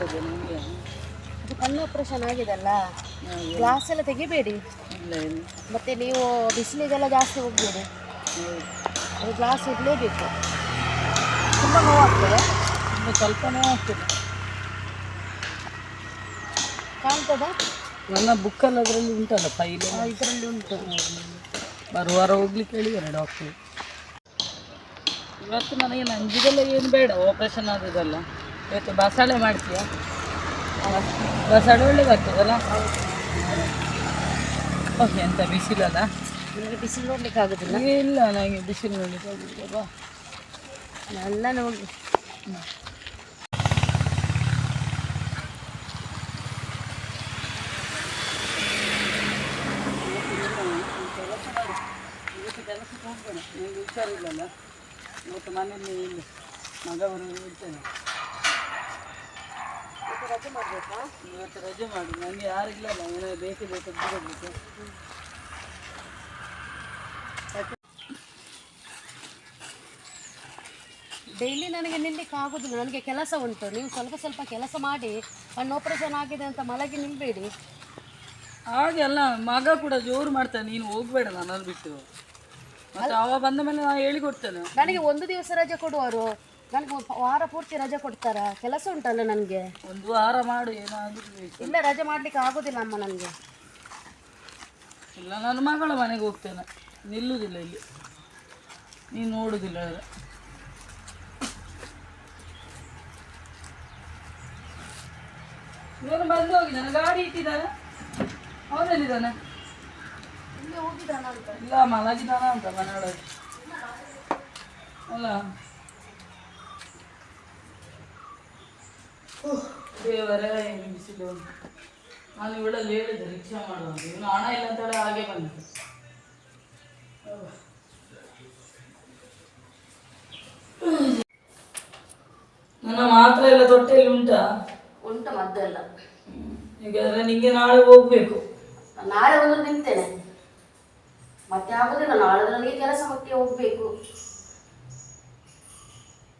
ಆಗ್ತದೆ ನನಗೆ ಅದು ಕಣ್ಣು ಆಪರೇಷನ್ ಆಗಿದೆಲ್ಲ ಗ್ಲಾಸ್ ಎಲ್ಲ ತೆಗಿಬೇಡಿ. ಇಲ್ಲ ಇಲ್ಲ. ಮತ್ತೆ ನೀವು ಬಿಸಿಲಿಗೆಲ್ಲ ಜಾಸ್ತಿ ಹೋಗಬೇಡಿ. ಅದು ಗ್ಲಾಸ್ ಇರಲೇಬೇಕು ತುಂಬ ನೋವಾಗ್ತದೆ ತುಂಬ ಸ್ವಲ್ಪ ನೋವು ಆಗ್ತದೆ. ಕಾಣ್ತದ? ನನ್ನ ಬುಕ್ಕಲ್ಲಿ ಅದರಲ್ಲಿ ಉಂಟಲ್ಲ ಫೈಲ್ ಇದರಲ್ಲಿ ಉಂಟು. ಬರುವಾರ ಹೋಗ್ಲಿಕ್ಕೆ ಹೇಳಿದ್ದಾರೆ ಡಾಕ್ಟ್ರು ಇವತ್ತು ನನಗೆ ನಂಜಿದೆಲ್ಲ ಏನು ಬೇಡ ಆಪ್ರೇಷನ್ ಆದದಲ್ಲ ಇವತ್ತು ಬಸಳೆ ಮಾಡ್ತೀಯ? ಬಸಳೆ ಒಳ್ಳೆ ಬರ್ತದಲ್ಲ? ಓಕೆ ಎಂತ ಬಿಸಿಲಲ್ಲ ನಿಮಗೆ ಬಿಸಿಲು ನೋಡ್ಲಿಕ್ಕೆ ಆಗುದಿಲ್ಲ. ಇಲ್ಲ ನನಗೆ ಬಿಸಿಲು ನೋಡ್ಲಿಕ್ಕೆ ಆಗುದಿಲ್ಲ ಬಾ. ಎಲ್ಲ ನೋಡಿ. ಕೆಲಸಕ್ಕೆ ಹೋಗೋಣ ನನಗೆ ಹುಷಾರಿಲ್ಲಲ್ಲ? ಇವತ್ತು ಮನೆಯಲ್ಲಿ ಇಲ್ಲ ಮಗ ಬರೋದು ಇರ್ತೇನೆ ರಜೆ ಮಾಡಬೇಕಾ? ಇವತ್ತು ರಜೆ ಮಾಡಿ. ನನಗೆ ಯಾರಿಲ್ಲ ನಾನು ಬೇಕೇ ಬೇಕು ಹೋಗ್ಬೇಕು ಡೈಲಿ ನನಗೆ ನಿಲ್ಲಕ್ಕೆ ಆಗೋದಿಲ್ಲ. ನನಗೆ ಕೆಲಸ ಉಂಟು. ನೀವು ಸ್ವಲ್ಪ ಸ್ವಲ್ಪ ಕೆಲಸ ಮಾಡಿ ಕಣ್ಣು ಆಪರೇಷನ್ ಆಗಿದೆ ಅಂತ ಮಲಗಿ ನಿಲ್ಬೇಡಿ. ಹಾಗೆ ಅಲ್ಲ ಮಗ ಕೂಡ ಜೋರು ಮಾಡ್ತಾನೆ. ನೀನು ಹೋಗ್ಬೇಡ ನಾನು ಬಿಟ್ಟು. ಮತ್ತೆ ಅವ ಬಂದ ಮೇಲೆ ನಾನು ಹೇಳಿಕೊಡ್ತೇನೆ. ನನಗೆ ಒಂದು ದಿವಸ ರಜೆ ಕೊಡುವರು ನನಗೆ ವಾರ ಪೂರ್ತಿ ರಜೆ ಕೊಡ್ತಾರಾ? ಕೆಲಸ ಉಂಟಲ್ಲ ನನಗೆ. ಒಂದು ವಾರ ಮಾಡು ಏನಾದರೂ ಇಲ್ಲ ರಜೆ ಮಾಡ್ಲಿಕ್ಕೆ ಆಗೋದಿಲ್ಲ ಅಮ್ಮ ನನಗೆ. ಇಲ್ಲ ನನ್ನ ಮಗಳ ಮನೆಗೆ ಹೋಗ್ತೇನೆ. ನಿಲ್ಲುವುದಿಲ್ಲ ಇಲ್ಲಿ. ನೀನು ನೋಡುವುದಿಲ್ಲ ಇವನು ಬಂದು ಹೋಗಿದ್ದಾನೆ. ಗಾಡಿ ಇಟ್ಟಿದ್ದಾನೆ. ಅವನಲ್ಲಿದ್ದಾನೆ. ಇಲ್ಲಿ ಹೋಗಿದ್ದಾನ ಅಂತ ಇಲ್ಲ ಮಲಗಿದಾನ ಅಂತ ಮನೆಯೊಳಗೆ. ಅಲ್ಲ. ದೇವರೇ ಏನು ಬಿಸಿಲು ನಾನು ಇವಳಲ್ಲಿ ಹೇಳಿದೆ ರಿಕ್ಷಾ ಮಾಡುವಂತ ಇವನು ಹಣ ಇಲ್ಲ ಅಂತ ಹೇಳಿ ಹಾಗೆ ಬಂದಿದ್ದೆ. ನನ್ನ ಮಾತ್ರ ಎಲ್ಲ ತೊಟ್ಟೆಯಲ್ಲಿ ಉಂಟಾ? ಉಂಟ ಮದ್ದೆಲ್ಲ ಈಗ ನಿಂಗೆ ನಾಳೆ ಹೋಗ್ಬೇಕು. ನಾಳೆ ಒಂದು ನಿಂತೇನೆ. ಮತ್ತೆ ಆಗುದಿಲ್ಲ ನಾಳೆ ನನಗೆ ಕೆಲಸ ಮತ್ತೆ ಹೋಗ್ಬೇಕು.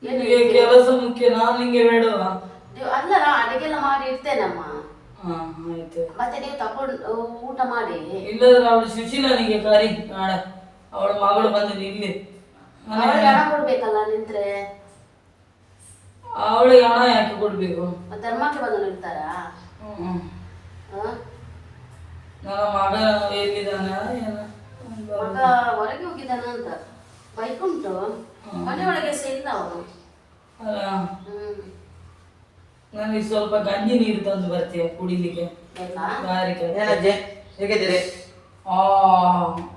ನಿನಗೆ ಕೆಲಸ ಮುಖ್ಯ ನಾನು ನಿಂಗೆ ಬೇಡವಾ? ನೀವು- ಅಲ್ಲ ನಾ ಅಡಿಗೆಲ್ಲ ಮಾಡಿ ಇಡ್ತೇನಮ್ಮ. ಹಾ ಆಯ್ತು. ಮತ್ತೆ ನೀವು ತಕೊಂಡು ಊಟ ಮಾಡಿ. ಇಲ್ಲದ್ರೆ ಅವಳು ಸುಶೀಲನಿಗೆ ಕರಿ ನಾಳೆ ಅವಳ ಮಗಳು ಬಂದಿದ್ದು ಇಲ್ಲಿ ಅವಳಿಗೆ ಹಣ ಕೊಡ್ಬೇಕಲ್ಲ ನಿಂತ್ರೆ? ಅವಳಿಗೆ ಹಣ ಯಾಕೆ ಕೊಡ್ಬೇಕು? ಧರ್ಮಕ್ಕೆ ಬಂದು ಇರ್ತಾರಾ ಹ್ಮ್. ನನ್ನ ಮಗ ಎಲ್ಲಿದ್ದಾನ ಏನ? ಮಗ ಹೊರಗೆ ಹೋಗಿದ್ದಾನ ಅಂತ. ಬೈಕ್ ಉಂಟು. ಮನೆಯೊಳಗೆ ಸಹ ಇಲ್ಲ ಅವನು. ಹ್ಮ್. ನನಗೆ ಸ್ವಲ್ಪ ಗಂಜಿ ನೀರು ತಂದು ಬರ್ತೀಯ ಕುಡಿಲಿಕ್ಕೆ? ಬೇಕಾ ದಾರಿಗೆ ಏನಜ್ಜಿ ಹೇಗಿದ್ದೀರಿ? ಆ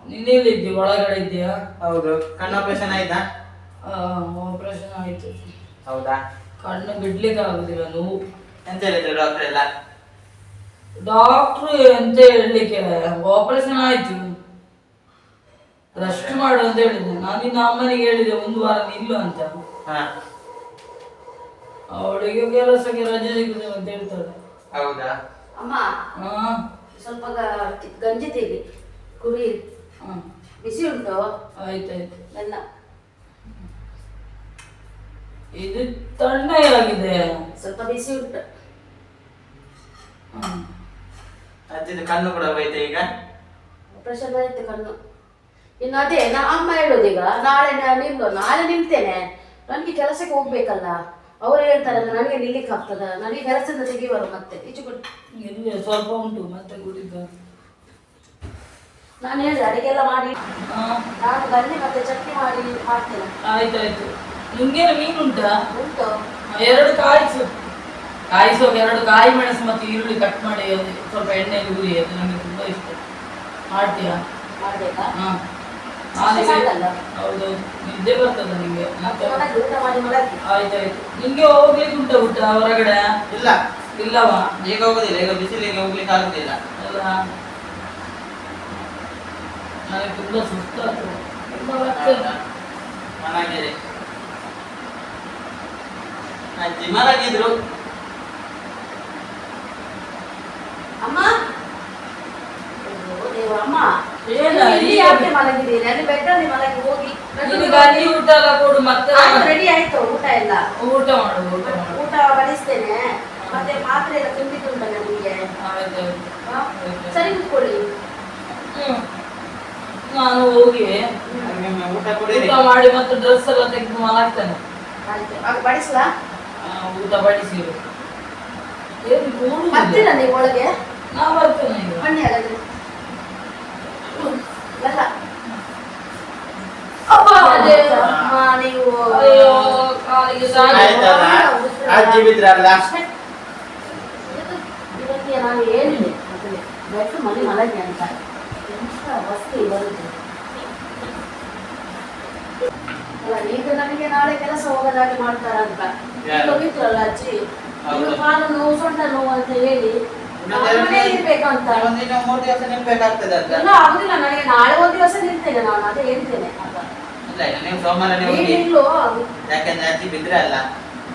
ನಿನ್ನೆಲ್ಲಿದ್ದಿ ಒಳಗಡೆ ಇದ್ದೀಯಾ? ಹೌದು. ಕಣ್ಣು ಆಪರೇಷನ್ ಆಯ್ತಾ? ಆಪರೇಷನ್ ಆಯ್ತು. ಹೌದಾ? ಕಣ್ಣು ಬಿಡ್ಲಿಕ್ಕೆ ಆಗುದಿಲ್ಲ ನೋವು. ಎಂತ ಹೇಳಿದ್ರು ಡಾಕ್ಟರ್ ಎಲ್ಲ? ಡಾಕ್ಟ್ರು ಎಂತ ಹೇಳಲಿಕ್ಕೆ? ಆಪರೇಷನ್ ಆಯ್ತು. ರೆಸ್ಟ್ ಮಾಡು ಅಂತ ಹೇಳಿದೆ ನಾನು ನಿನ್ನ ಅಮ್ಮನಿಗೆ ಹೇಳಿದೆ ಒಂದು ವಾರ ನಿಲ್ಲು ಅಂತ. ಹಾ. ಅವಳಿಗೆ ಕೆಲಸಕ್ಕೆ ರಜೆ ಸಿಗುತ್ತೆ ಅಂತ ಹೇಳ್ತಾಳೆ ಹೌದಾ? ಅಮ್ಮ ಹಾ. ಸ್ವಲ್ಪ ಗ- ಗಂಜಿ ತೆಗಿ ಕುಡಿ ಹಾ. ಬಿಸಿ ಉಂಟು? ಆಯ್ತಾಯ್ತು. ನನ್ನ ಇದು ತಣ್ಣಗಾಗಿದೆ. ಸ್ವಲ್ಪ ಬಿಸಿ ಉಂಟು. ಹ್ಮ್. ಅಜ್ಜಿದು ಕಣ್ಣು ಕೂಡ ಹೋಯ್ತು ಈಗ? ಆಪರೇಷನ್ ಆಯ್ತು ಕಣ್ಣು. ಇನ್ನು ಅದೇ ನಾ ಅಮ್ಮ ಹೇಳೋದೀಗ ನಾಳೆ ನಾ ನಿಲ್ಲು ನಾಳೆ ನಿಲ್ತೇನೆ. ನನಗೆ ಕೆಲಸಕ್ಕೆ ಹೋಗ್ಬೇಕಲ್ಲ. ಅವ್ರು ಹೇಳ್ತಾರೆ ನನಗೆ ನಿಲ್ಲಿಕ್ಕೆ ಆಗ್ತದ ನನಗೆ ಕೆಲಸದ ತೆಗಿವರು ಮತ್ತೆ. ಈಚೆ ಕೊಟ್ಟು. ಇಲ್ಲಿ ಸ್ವಲ್ಪ ಉಂಟು ಮತ್ತೆ ಕುಡಿದ ನಾನು ಹೇಳಿದೆ ಅಡಿಗೆಲ್ಲ ಮಾಡಿ. ನಾನು ಬನ್ನಿ ಮತ್ತೆ ಚಟ್ನಿ ಮಾಡಿ ಮಾಡ್ತೇನೆ ಆಯ್ತಾಯ್ತು. ಮೀನು ಉಂಟಾ? ಉಂಟು. ಎರಡು ಕಾಯಿಸು. ಕಾಯಿಸುವಾಗ ಎರಡು ಕಾಯಿ ಮೆಣಸು ಮತ್ತು ಈರುಳ್ಳಿ ಕಟ್ ಮಾಡಿ ಸ್ವಲ್ಪ ಎಣ್ಣೆಗೆ ಹುರಿ ಅದು ನನಗೆ ತುಂಬಾ ಇಷ್ಟ. ಮಾಡ್ತೀಯಾ? ಮಾಡ್ಬೇಕಾ? ಹಾ. ಸಾಕಲ್ಲ? ನಿದ್ದೆ ಬರ್ತದ ನಿಂಗೆ ಆಯ್ತಾಯ್ತು ನಿಂಗೆ ಹೋಗ್ಲಿಕ್ಕೆ ಉಂಟ ಊಟ ಹೊರಗಡೆ? ಇಲ್ಲ. ಇಲ್ಲವಾ? ಈಗ ಹೋಗುದಿಲ್ಲ ಈಗ ಬಿಸಿಲಿಗೆ ಹೋಗ್ಲಿಕ್ಕೆ ಆಗುದಿಲ್ಲ. ಅಲ್ಲ ನನಗೆ ತುಂಬಾ ಸುಸ್ತು ತುಂಬಾ ಆಯ್ತು ಮಲಗಿರಿ. ಅಜ್ಜಿ ಮಲಗಿದ್ರು ಅಮ್ಮ ಅಯ್ಯೋ ದೇವ, ಅಮ್ಮ ಏನ ಇಲ್ಲಿ ಯಾಕೆ ಮಲಗಿದ್ದೀರಿ. ಬೆಟ್ಟ ನಿಮ್ಮ ಮನೆಗೆ ಹೋಗಿ ನಿನಗೆ ಅಲ್ಲಿ ಊಟ ಎಲ್ಲ ಕೊಡು ಮತ್ತೆ ರೆಡಿ ಆಯ್ತು ಊಟ ಎಲ್ಲ. ಊಟ ಮಾಡು ಊಟ ಮಾಡು. ಊಟ ಬಡಿಸ್ತೇನೆ. ಮತ್ತೆ ಮಾತ್ರೆ ಎಲ್ಲ ತುಂಬಿದ್ದುಂಟಲ್ಲ ನಿಮಗೆ? ಸರಿ ಕೂತ್ಕೊಳ್ಳಿ. ನಾನು ಹೋಗಿ ಊಟ ಮಾಡಿ ಮತ್ತೆ ಡ್ರೆಸ್ ಎಲ್ಲ ತೆಗೆದು ಮಲಗ್ತೇನೆ ಆಯ್ತು. ಆಗ ಬಡಿಸ್ಲಾ? ಊಟ ಬಡಿಸಿ ಬರ್ತೀರ ನೀವು ಒಳಗೆ? ನಾ ಬರ್ತೇನೆ ಬನ್ನಿ ಹಾಗಾದ್ರೆ. ಹ್ಮ್. ಎಲ್ಲ ಅಪ್ಪ, ಅದೇ. ಅಮ್ಮ, ನೀವು ಅಯ್ಯೋ ಕಾಲಿಗೆ ಸಾಕು. ಆಯ್ತಲ್ಲ ಅಜ್ಜಿ ನಾವು ವಸ್ತು ಈಗ ನನಗೆ ನಾಳೆ ಕೆಲಸ ಹೋಗದಾಗಿ ಮಾಡ್ತಾರ ಅಂತ ಯಾರು? ಹೋಗಿದ್ರಲ್ಲ ಅಜ್ಜಿ ಕಾಲು ನೋವು ಸೊಂಟ ನೋವು ಅಂತ ಹೇಳಿ ಇರ್ಬೇಕಂತ ಒಂದಿನ ಮೂರು ದಿವಸ ನಿಲ್ಬೇಕಾಗ್ತದೆ ನನಗೆ ನಾಳೆ ಒಂದು ದಿವಸ ನಿಲ್ತೇನೆ ನಾನು, ಅದೇ ಹೇಳ್ತೇನೆ ಇಲ್ಲ ಇಲ್ಲ ನೀವು ಸೋಮವಾರನೇ ಹೋಗಿ. ನೀನಿಲ್ಲೋ ಯಾಕಂದ್ರೆ ಅಜ್ಜಿ ಬಿದ್ರಲ್ಲ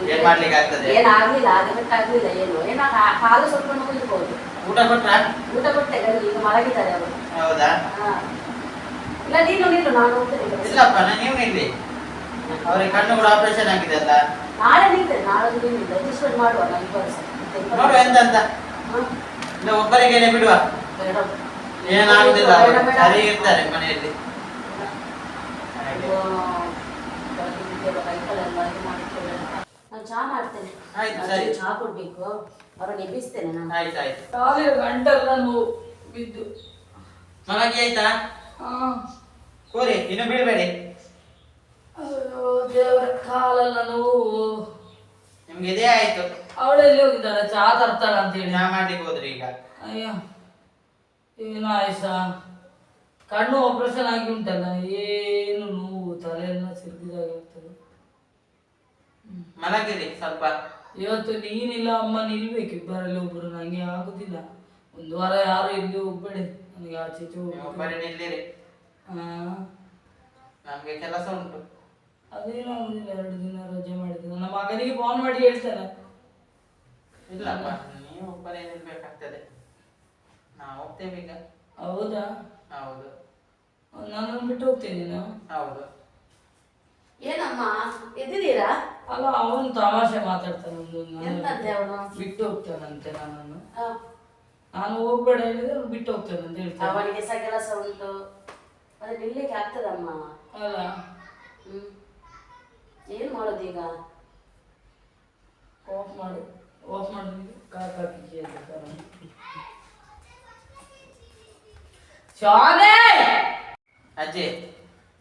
ಏನ್ ಮಾಡ್ಲಿಕ್ಕೆ ಆಗ್ತದೆ? ಏನಾಗ್ಲಿಲ್ಲ ಆಗ್ಲಿಲ್ಲ ಏನು. ಏನ ಕಾಲು ಸ್ವಲ್ಪ ನೋವು ಇರ್ಬೋದು. ಊಟ ಕೊಟ್ರ? ಊಟ ಕೊಟ್ಟೆ ಗಂಜಿ, ಈಗ ಮಲಗಿದ್ದಾರೆ ಅವರು. ಹೌದಾ? ಹಾ. ಇಲ್ಲ ನೀನು ನಿಲ್ಲು ನಾನು ಹೋಗ್ತೇನೆ ಕೆಲಸ. ಇಲ್ಲಪ್ಪ ನಾ- ನೀವು ನಿಲ್ಲಿ. ಅವ್ರಿಗೆ ಕಣ್ಣು ಕೂಡ ಆಪರೇಷನ್ ಆಗಿದೆ ಅಲ್ಲ. ನಾಳೆ ನಿಲ್ತೇನೆ ನಾಳೆ ನೀನು ಮಾಡುವ ನೋಡುವ ಎಂತ ಅಂತ ಹಾ? ಇಲ್ಲ ಒಬ್ಬರಿಗೇನೆ ಬಿಡುವ? ಬೇಡ. ಏನಾಗುದಿಲ್ಲ ಬೇಡ, ಬೇಡ. ಸರಿ ಇರ್ತಾರೆ ಮನೆಯಲ್ಲಿ ಇದು, ಇದೆಲ್ಲ ಕೈಕಾಲೆಲ್ಲ ಇದು ಮಾಡಿಕೊಳ್ಳಿ. ಚಹಾ ಮಾಡ್ತೇನೆ. ಆಯ್ತು, ಸರಿ. ಚಹಾ ಕೊಡ್ಬೇಕು. ಅವ್ರನ್ನ ಎಬ್ಬಿಸ್ತೇನೆ ನಾನು. ಆಯ್ತು ಆಯ್ತು. ಕಾಲಿಗೆ ಗಂಟೆಲ್ಲ ನೋವು ಬಿದ್ದು. ಮಲಗಿ ಆಯ್ತಾ? ಆ, ಕೋರಿ ಇನ್ನು ಬೀಳ್ಬೇಡಿ. ಅಯ್ಯೋ ದೇವರ ಕಾಲೆಲ್ಲ ನೋವು. ನಿಮ್ಗೆ ಇದೇ ಆಯ್ತು. ಅವಳೆಲ್ಲಿ ಹೋಗಿದ್ದಾಳೆ? ಚಹಾ ತರ್ತಾಳ ಅಂತ ಹೇಳಿ ಚಾ ಮಾಡ್ಲಿಕ್ಕೆ ಹೋದ್ರಿ ಈಗ. ಅಯ್ಯೋ ಏನು ಆಯ್ಸ ಕಣ್ಣು ಆಪರೇಷನ್ ಆಗಿ ಉಂಟಲ್ಲ ಏನು ನೋವು ತಲೆಯೆಲ್ಲ ಸಿರ್ಗಿದಾಗಿರ್ತದೆ ಮಲಗಿರಿ ಸ್ವಲ್ಪ. ಇವತ್ತು ನೀನಿಲ್ಲ ಅಮ್ಮ ನಿಲ್ಬೇಕು. ಇಬ್ಬರಲ್ಲಿ ಒಬ್ಬರು ನನಗೆ ಆಗುದಿಲ್ಲ. ಒಂದು ವಾರ ಯಾರು ಇಲ್ಲಿ ಹೋಗ್ಬೇಡಿ ನನಗೆ ಆಚೆ ಈಚೆ ಹೋಗ್ಬೇಕು. ಒಬ್ಬರೇ ನಿಲ್ಲಿರಿ. ಆ, ನಮ್ಗೆ ಕೆಲಸ ಉಂಟು. ಅದೇನೂ ಆಗುದಿಲ್ಲ. ಎರಡು ದಿನ ರಜೆ ಮಾಡಿದ್ರು. ನಮ್ಮ ಮಗನಿಗೆ ಫೋನ್ ಮಾಡಿ ಹೇಳ್ತಾರೆ ಇಲ್ಲಪ್ಪ ನೀವು ಒಬ್ಬರೇ ನಿಲ್ಬೇಕಾಗ್ತದೆ. ನಾವು ಹೋಗ್ತೇವೆ ಈಗ. ಹೌದಾ? ಹೌದು. ನನ್ನನ್ನು ಬಿಟ್ಟು ಹೋಗ್ತೀನಿ ನಾನು. ಹೌದು. ಏನಮ್ಮ ಎದ್ದಿದ್ದೀರಾ? ಅಲ್ಲ ಅವನು ತಮಾಷೆ ಮಾತಾಡ್ತಾನೆ ಎಂತಂತೆ ಅವನು? ಬಿಟ್ಟು ಹೋಗ್ತಾನಂತೆ ನಾನು ನಾನು ಹೋಗ್ಬೇಡ ಹೇಳಿದ್ರೆ ಅವ್ನು ಬಿಟ್ಟು ಹೋಗ್ತಾನೆ ಅಂತ ಹೇಳ್ತಾನೆ. ಅವನಿಗೆ ಸಹ ಕೆಲಸ ಉಂಟು. ಅದು ನಿಲ್ಲಿಕ್ಕೆ ಆಗ್ತದಮ್ಮ. ಅಲ್ಲ. ಏನು ಏನ್ ಮಾಡೋದು ಈಗ? ಆಫ್ ಮಾಡು. ಆಫ್ ಮಾಡಿ ಕಾಕಾಕಿ ಶಾನೆ! ಅಜ್ಜಿ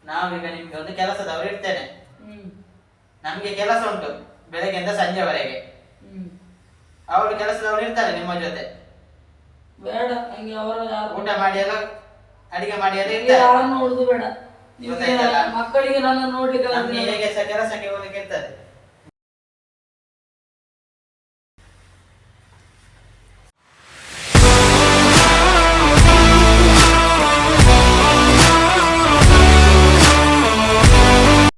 ನಾವೀಗ ನಿಮ್ಗೆ ಒಂದು ಕೆಲಸದವರು ಇರ್ತೇನೆ. ನಮ್ಗೆ ಕೆಲಸ ಉಂಟು ಬೆಳಗ್ಗೆಯಿಂದ ಸಂಜೆವರೆಗೆ. ಹ್ಮ್. ಅವರು ಕೆಲಸದವರು ಇರ್ತಾರೆ ನಿಮ್ಮ ಜೊತೆ. ಬೇಡ ಹಂಗೆ ಅವರು ಊಟ ಮಾಡಿ ಎಲ್ಲ ಅಡಿಗೆ ಮಾಡಿ ಎಲ್ಲ ಇರ್ತಾರೆ. ಯಾರು ನೋಡುದು ಬೇಡ? ಮಕ್ಕಳಿಗೆ ನನ್ನ ನೋಡ್ಲಿಕ್ಕೆ ಕೆಲಸಕ್ಕೆ ಹೋಗ್ಲಿಕ್ಕೆ ಇರ್ತದೆ?